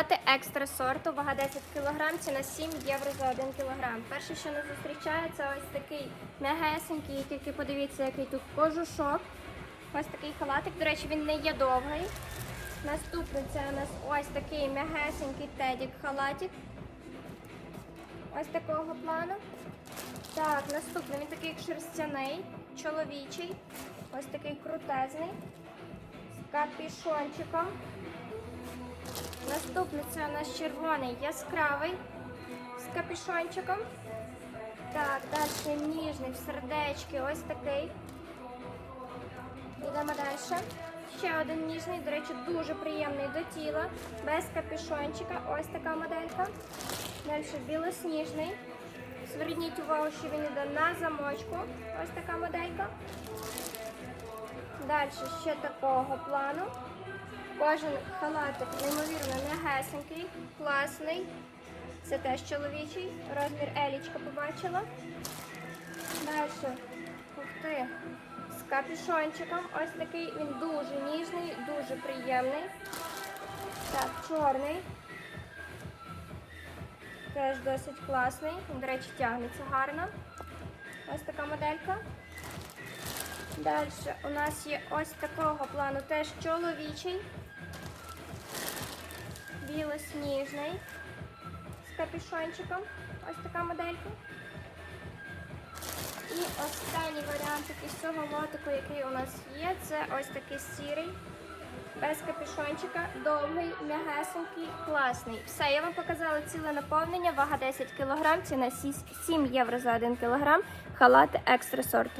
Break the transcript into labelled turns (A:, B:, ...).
A: Екстра сорту, вага 10 кг, ціна 7 євро за 1 кг. Перше, що нас зустрічає, це ось такий м'ягесенький, тільки подивіться, який тут кожушок. Ось такий халатик. До речі, він не є довгий. Наступний це у нас ось такий м'ягесенький тедік халатик. Ось такого плану. Так, наступний він такий шерстяний, чоловічий. Ось такий крутезний. З капішончиком. Наступний це у нас червоний яскравий з капішончиком. Так, далі ніжний в сердечки, ось такий. Йдемо далі. Ще один ніжний, до речі, дуже приємний до тіла, без капюшончика. Ось така моделька. Далі білосніжний. Зверніть увагу, що він йде на замочку. Ось така моделька. Далі ще такого плану. Кожен халатик неймовірно м'ягесенький, класний. Це теж чоловічий. Розмір елічка побачила. Далі. Ух ти. З капюшончиком. Ось такий. Він дуже ніжний, дуже приємний. Так, чорний. Теж досить класний. До речі, тягнеться гарно. Ось така моделька. Далі у нас є ось такого плану теж чоловічий. Білосніжний. З капюшончиком. Ось така моделька. І останній варіантик із цього лотику, який у нас є, це ось такий сірий. Без капюшончика, довгий, м'ягесенький, класний. Все, я вам показала ціле наповнення, вага 10 кг, ціна 7 євро за 1 кг, халати екстра сорту.